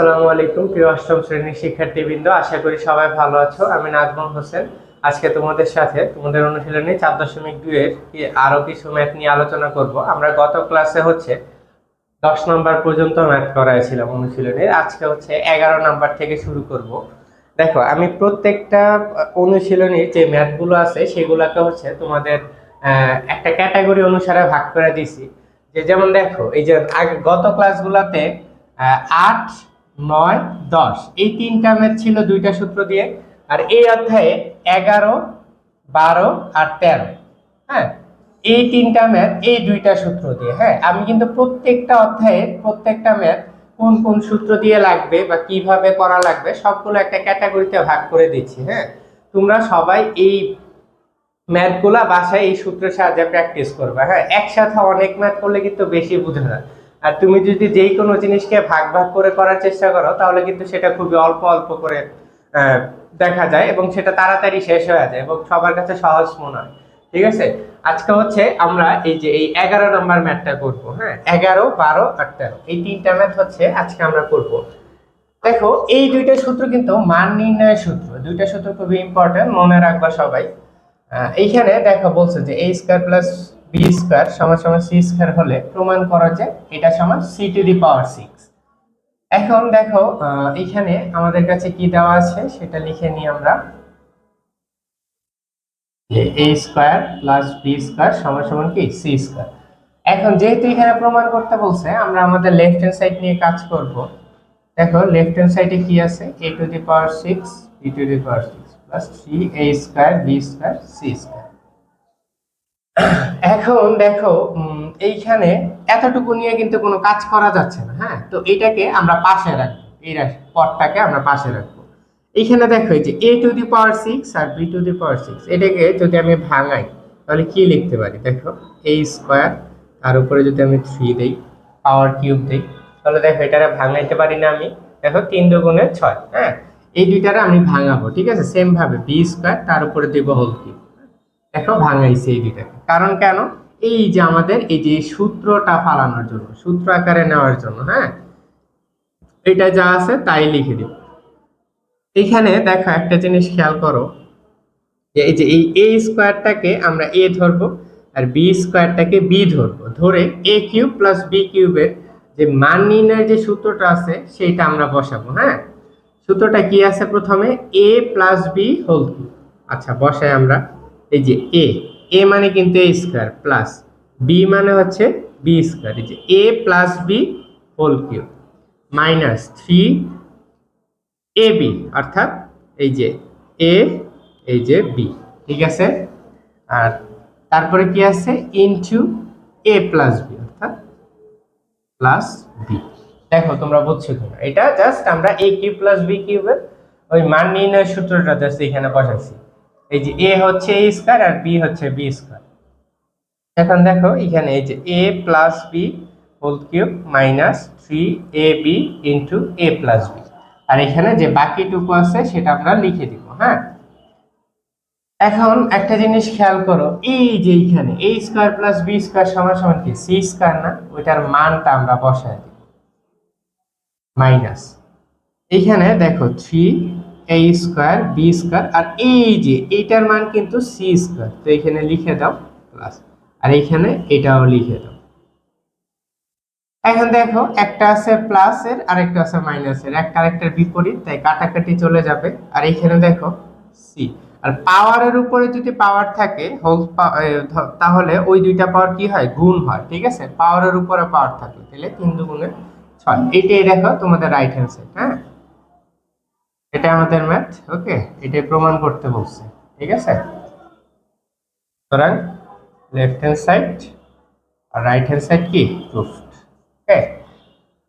আসসালামু আলাইকুম, প্রিয় অষ্টম শ্রেণির শিক্ষার্থীবৃন্দ, আশা করি সবাই ভালো আছো। আমি নাজমুল হোসেন। আজকে তোমাদের সাথে তোমাদের অনুশীলনী চার দশমিক দুইয়ের কি- আরও কিছু ম্যাথ নিয়ে আলোচনা করব। আমরা গত ক্লাসে হচ্ছে দশ নম্বর পর্যন্ত ম্যাথ করাইছিলাম অনুশীলনীর। আজকে হচ্ছে এগারো নাম্বার থেকে শুরু করব। দেখো, আমি প্রত্যেকটা অনুশীলনীর যে ম্যাথগুলো আছে, সেগুলোকে হচ্ছে তোমাদের একটা ক্যাটাগরি অনুসারে ভাগ করে দিছি যে যেমন দেখো, এই যে আগে গত ক্লাসগুলোতে আট নয়, দশ। এই তিনটা ম্যাথ ছিল দুইটা সূত্র দিয়ে। আর এই অধ্যায়ে এগারো, বারো আর তেরো। হ্যাঁ এই তিনটা ম্যাথ এই দুইটা সূত্র দিয়ে। হ্যাঁ আমি কিন্তু প্রত্যেকটা অধ্যায়ে প্রত্যেকটা ম্যাথ কোন কোন সূত্র দিয়ে লাগবে বা কীভাবে করা লাগবে সবগুলো একটা ক্যাটাগরিতে ভাগ করে দিচ্ছি। হ্যাঁ তোমরা সবাই এই ম্যাথগুলা বাসায় এই সূত্রের সাহায্যে প্র্যাকটিস করবে। হ্যাঁ একসাথে অনেক ম্যাথ করলে কিন্তু বেশি বুঝে না আর তুমি যদি যেই কোনো জিনিসকে ভাগ ভাগ করে করার চেষ্টা করো, তাহলে কিন্তু সেটা খুবই অল্প অল্প করে দেখা যায় এবং সেটা তাড়াতাড়ি শেষ হয়ে যায় এবং সবার কাছে সহজ মনে হয়। ঠিক আছে? আজকে হচ্ছে আমরা এই যে এই এগারো নম্বর ম্যাথটা করব হ্যাঁ? এগারো, বারো আর তেরো। এই তিনটা ম্যাথ হচ্ছে আজকে আমরা করব। দেখো, এই দুইটা সূত্র কিন্তু মান নির্ণয়ের সূত্র। দুইটা সূত্র খুবই ইম্পর্টেন্ট মনে রাখবা সবাই। এইখানে দেখো বলছে যে a square plus B square সমান সমান সি স্কয়ার হলে প্রমাণ করা যে এটা সমান C to the power six এখন দেখো আহ, এইখানে আমাদের কাছে কি দেওয়া আছে সেটা লিখে নিই আমরা। যে a square plus B square সমান সমান কি? সি স্কয়ার এখন যেহেতু এখানে প্রমাণ করতে বলছে আমরা আমাদের লেফট হ্যান্ড সাইড নিয়ে কাজ করব। দেখো লেফট হ্যান্ড সাইডে কি আছে? a to the power six B to the power six plus three A square B square C square এখন দেখো এইখানে এতটুকু নিয়ে কিন্তু কোনো কাজ করা যাচ্ছে না হ্যাঁ? তো এটাকে আমরা পাশে রাখব, এই পদটাকে আমরা পাশে রাখব। এইখানে দেখো, এই যে A to the power six R B to the power six এটাকে যদি আমি ভাঙাই, তাহলে কি লিখতে পারি? দেখো এ স্কোয়ার তার উপরে যদি আমি থ্রি দেই পাওয়ার কিউব দেই, তাহলে দেখো, এটারে ভাঙাইতে পারি না আমি। দেখো, তিন দুগুণে ছয় হ্যাঁ? এই দুইটারে আমি ভাঙাবো, ঠিক আছে? সেম ভাবে বি স্কোয়ার তার উপরে দেবো হোল কিউব দেখো, ভাঙাইছে এই দুইটাকে। কারণ কেন? এই যে আমাদের এই যে সূত্রটা ফালানোর জন্য, সূত্র আকারে নেওয়ার জন্য হ্যাঁ? এটা যা আছে তাই লিখে দিব। এখানে দেখো একটা জিনিস খেয়াল করো, যে এই যে এই এ স্কোয়ারটাকে আমরা এ ধরবো আর বি স্কোয়ারটাকে বি ধরবো। ধরে এ কিউব প্লাস বি কিউবের যে মান নির্ণয়ের যে সূত্রটা আছে, সেইটা আমরা বসাবো হ্যাঁ? সূত্রটা কি আছে প্রথমে? A plus B whole cube আচ্ছা বসাই আমরা। এই যে এ এ মানে কিন্তু এ স্কোয়ার প্লাস বি মানে হচ্ছে বি স্কোয়ার এই যে A plus B whole cube minus three A B অর্থাৎ এই যে এ এই যে বি ঠিক আছে? আর তারপরে কি আছে? ইনটু এ প্লাস বি অর্থাৎ প্লাস বি দেখো, তোমরা বুঝছ কিনা? এটা জাস্ট আমরা এ কিউব প্লাস বি কিউবের ওই মান নির্ণয় সূত্রটা জাস্ট এখানে বসাচ্ছি এই যে এ হচ্ছে এ স্কয়ার আর বি হচ্ছে বি স্কয়ার এখন দেখো, এখানে এই যে A plus B whole cube minus three A B into A plus B আর এখানে যে বাকিটুকু আছে, সেটা আমরা লিখে দিব হ্যাঁ? এখন একটা জিনিস খেয়াল করো, এই যে এইখানে A square plus B square সমান সমান কি? সি স্কোয়ার না? ওইটার মানটা আমরা বসায় দিব মাইনাস এইখানে দেখো three A square B square আর এই যে এইটার মান কিন্তু সি স্কোয়ার তো এখানে লিখে দাও প্লাস আর এইখানে এটাও লিখে দাও। এখন দেখো, একটা আছে প্লাসের আর একটা আছে মাইনাসের। একটা আরেকটার বিপরীত, তাই কাটাকাটি চলে যাবে। আর এইখানে দেখো সি আর পাওয়ারের উপরে যদি পাওয়ার থাকে হোল তাহলে ওই দুইটা পাওয়ার কি হয়? গুণ হয়, ঠিক আছে? পাওয়ারের উপরে পাওয়ার থাকে, তাহলে তিন দুগুণে ছয়। এইটাই দেখো তোমাদের রাইট হ্যান্ড সাইড হ্যাঁ? এটা আমাদের ম্যাথ ওকে এটাই প্রমাণ করতে বলছে, ঠিক আছে? সুতরাং লেফট হ্যান্ড সাইড আর রাইট হ্যান্ড সাইড কি? প্রুফড ওকে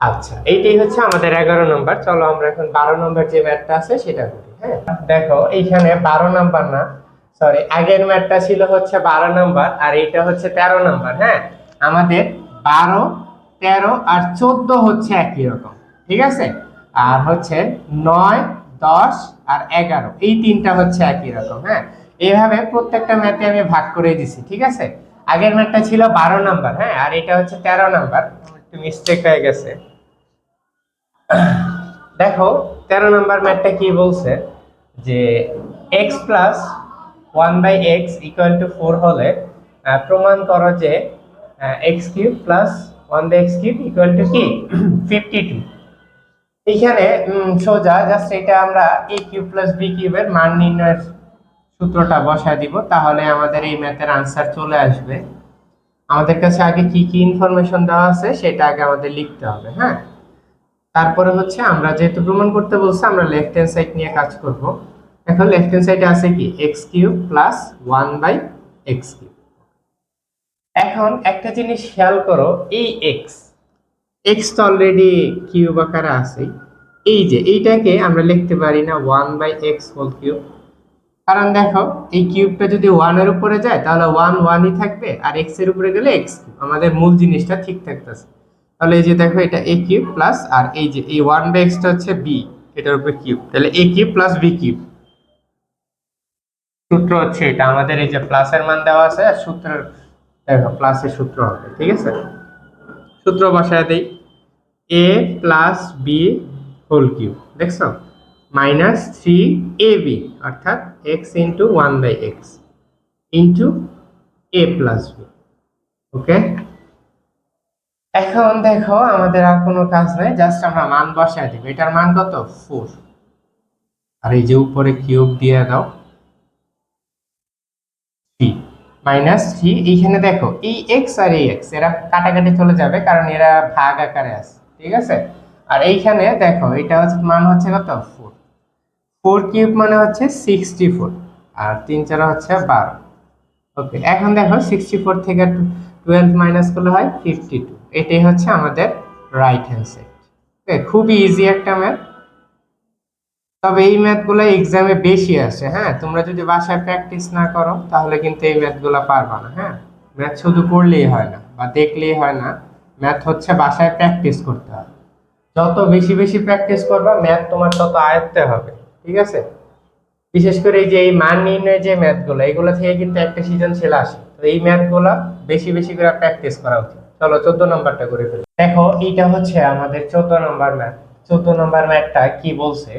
আচ্ছা এইটাই হচ্ছে আমাদের এগারো নম্বর চলো আমরা এখন বারো নম্বর যে ম্যাথটা আছে সেটা করি হ্যাঁ? দেখো, এইখানে বারো নাম্বার না সরি আগের ম্যাথটা ছিল হচ্ছে বারো নাম্বার আর এইটা হচ্ছে তেরো নাম্বার হ্যাঁ? আমাদের বারো, তেরো আর চোদ্দ হচ্ছে একই রকম, ঠিক আছে? আর হচ্ছে নয় দশ আর এগারো। এই তিনটা হচ্ছে একই রকম হ্যাঁ? এইভাবে প্রত্যেকটা ম্যাথে আমি ভাগ করে দিছি, ঠিক আছে? আগের ম্যাথটা ছিল বারো নাম্বার হ্যাঁ? আর এটা হচ্ছে তেরো নাম্বার। একটু মিস্টেক হয়ে গেছে। দেখো, তেরো নম্বর ম্যাথটা কি বলছে? যে X plus one by X equal to four হলে প্রমাণ করো যে X cube plus one by X cube equal to কি? ফিফটি টু এইখানে উম, সোজা জাস্ট এটা আমরা এ কিউব প্লাস বি কিউবের মান নির্ণয়ের সূত্রটা বসায় দিব তাহলে আমাদের এই ম্যাথের আনসার চলে আসবে। আমাদের কাছে আগে কি কি ইনফরমেশন দেওয়া আছে সেটা আগে আমাদের লিখতে হবে হ্যাঁ? তারপরে হচ্ছে আমরা যেহেতু প্রমাণ করতে বলছে আমরা লেফট হ্যান্ড সাইড নিয়ে কাজ করব। এখন লেফট হ্যান্ড সাইডে আছে কি? X cube plus one by X cube এখন একটা জিনিস খেয়াল করো এই এক্স এক্স তো অলরেডি কিউব আকারে আছে। এই যে, এইটাকে আমরা লিখতে পারি না one by X whole cube. কারণ দেখো, এই কিউবটা যদি ওয়ানের উপরে যায়, তাহলে ওয়ান ওয়ানই থাকবে, আর এক্সের উপরে গেলে এক্স আমাদের মূল জিনিসটা ঠিক থাকতেছে। তাহলে এই যে দেখো, এটা এ কিউব প্লাস আর এই যে, এই ওয়ান বাই এক্সটা হচ্ছে বি এটার উপরে কিউব। তাহলে A cube plus B cube. সূত্র হচ্ছে এটা। আমাদের এই যে প্লাসের মান দেওয়া আছে, আর সূত্রের, দেখো প্লাসের সূত্র হবে, ঠিক আছে? সূত্র বসায় দেই। A plus B whole cube দেখছ? মাইনাস থ্রি এ বি অর্থাৎ X into one by X into A plus B okay এখন দেখো, আমাদের আর কোনো কাজ নেই জাস্ট আমরা মান বসায় দিব। এটার মান কত? ফোর আর এই যে উপরে কিউব দিয়ে দাও। মাইনাস থ্রি এইখানে দেখো, এই এক্স আর এই এক্স এরা কাটাকাটি চলে যাবে কারণ এরা ভাগ আকারে আছে, ঠিক আছে? আর এইখানে দেখো, এটা হচ্ছে মান হচ্ছে কত? ফোর ফোর কিউব মানে হচ্ছে সিক্সটি ফোর আর তিন চার হচ্ছে বারো। ওকে এখন দেখো সিক্সটি ফোর থেকে টুয়েলভ মাইনাস করলে হয় ফিফটি টু এটাই হচ্ছে আমাদের রাইট হ্যান্ড সাইড খুবই ইজি একটা ম্যাথ তবে এই ম্যাথগুলো এক্সামে বেশি আসে হ্যাঁ? তোমরা যদি বাসায় প্র্যাকটিস না করো, তাহলে কিন্তু এই ম্যাথগুলো পারবা না হ্যাঁ? ম্যাথ শুধু পড়লেই হয় না বা দেখলেই হয় না, ম্যাথ হচ্ছে বাসায় প্র্যাকটিস করতে হবে যত বেশি বেশি প্র্যাকটিস করবা, ম্যাথ তোমার তত আয়ত্তে হবে, ঠিক আছে? বিশেষ করে এই যে এই মান নির্ণয় যে ম্যাথগুলো, এগুলো থেকে কিন্তু একটা সৃজনশীল আসে। তো এই ম্যাথগুলো বেশি বেশি করে প্র্যাকটিস করা উচিত। চলো, চোদ্দ নম্বরটা করে ফেলি। দেখো, এইটা হচ্ছে আমাদের চোদ্দ নম্বর ম্যাথ। চোদ্দ নম্বর ম্যাথটা কি বলছে?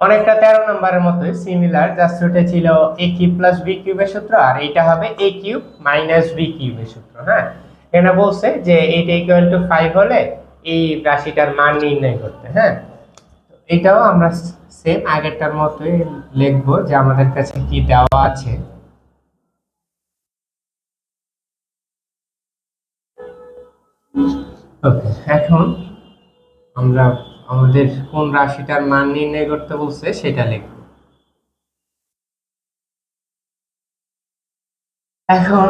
অনেকটা তেরো নম্বরের মতো সিমিলার জাস্ট ওটা ছিল এ কিউব প্লাস বি কিউবের সূত্র, আর এইটা হবে এ কিউব মাইনাস বি কিউবের সূত্র হ্যাঁ? এখানে বলছে যে এইটা ইকুয়াল টু ফাইভ হলে এই রাশিটার মান নির্ণয় করতে হ্যাঁ? এটাও আমরা সেম আগেরটার মতোই লিখব যে আমাদের কাছে কি দেওয়া আছে। ওকে এখন আমরা আমাদের কোন রাশিটার মান নির্ণয় করতে বলছে সেটা লিখব এখন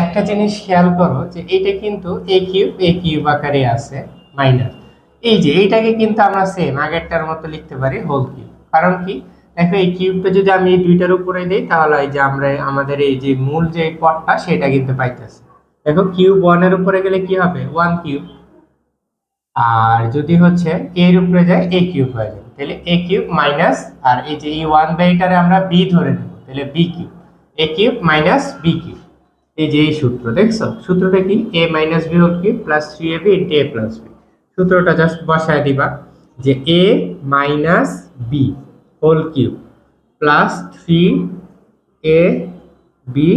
একটা জিনিস খেয়াল করো যে এটা কিন্তু এ কিউব এ কিউব আকারে আছে মাইনাস এই যে এইটাকে কিন্তু আমরা সেম আগেরটার মতো লিখতে পারি হোল কিউব। কারণ কি? দেখো এই কিউবটা যদি আমি এই দুইটার উপরে দিই, তাহলে এই যে আমরা, আমাদের এই যে মূল যে পদটা সেটা কিন্তু পাইতেছে। দেখো কিউব ওয়ানের উপরে গেলে কি হবে? One cube. আর যদি হচ্ছে এর উপরে যায় এ কিউব হয়ে যাবে। তাহলে এ কিউব মাইনাস, আর এই যে এই ওয়ান বাই এটারে আমরা বি ধরে নেব, তাহলে B cube. A cube minus B cube. এই যে এই সূত্র, দেখছ? সূত্রটা কি? A minus B whole cube plus three A B into A plus B সূত্রটা জাস্ট বসায় দিবা যে A minus B whole cube plus three A B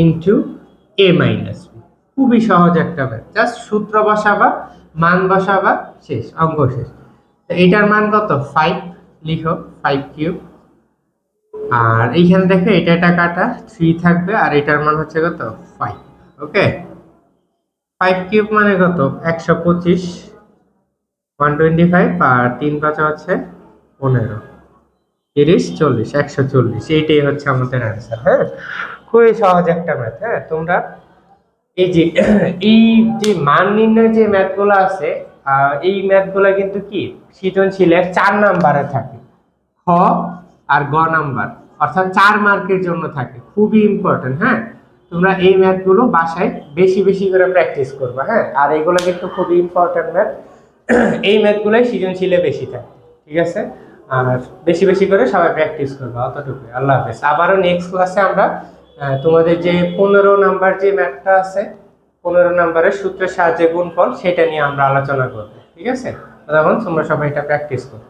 into A minus B খুবই সহজ একটা ব্যাপার। জাস্ট সূত্র বসাবা মান বসাবা শেষ, অঙ্ক শেষ। তো এটার মান কত? ফাইভ লিখো ফাইভ কিউব আর এইখানে দেখো, এটা এটা কাটা থ্রি থাকবে, আর এটার মান হচ্ছে কত? ফাইভ ওকে ফাইভ কিউব মানে কত? একশো পঁচিশ ওয়ান টোয়েন্টি ফাইভ আর তিন পাঁচা হচ্ছে পনেরো, তিরিশ, চল্লিশ, একশো চল্লিশ। এইটাই হচ্ছে আমাদের অ্যান্সার হ্যাঁ? খুবই সহজ একটা ম্যাথ হ্যাঁ? তোমরা এই যে এই যে মান নির্ণয় যে ম্যাথগুলো আছে এই ম্যাথগুলো কিন্তু কি? সৃজনশীলের চার নাম্বারে থাকে। খ আর গ নাম্বার, অর্থাৎ চার মার্কের জন্য থাকে। খুবই ইম্পর্টেন্ট হ্যাঁ? তোমরা এই ম্যাথগুলো বাসায় বেশি বেশি করে প্র্যাকটিস করবে হ্যাঁ? আর এগুলো কিন্তু খুবই ইম্পর্টেন্ট ম্যাথ এই ম্যাথগুলোই সৃজনশীলে বেশি থাকে, ঠিক আছে? আর বেশি বেশি করে সবাই প্র্যাকটিস করবে অতটুকু আল্লাহ হাফেজ। আবারও নেক্সট ক্লাসে আমরা তোমাদের যে পনেরো নাম্বার যে ম্যাথটা আছে, পনেরো নাম্বারের সূত্রের সাহায্যে গুণফল, সেটা নিয়ে আমরা আলোচনা করব, ঠিক আছে? তখন তোমরা সবাই এটা প্র্যাকটিস করো।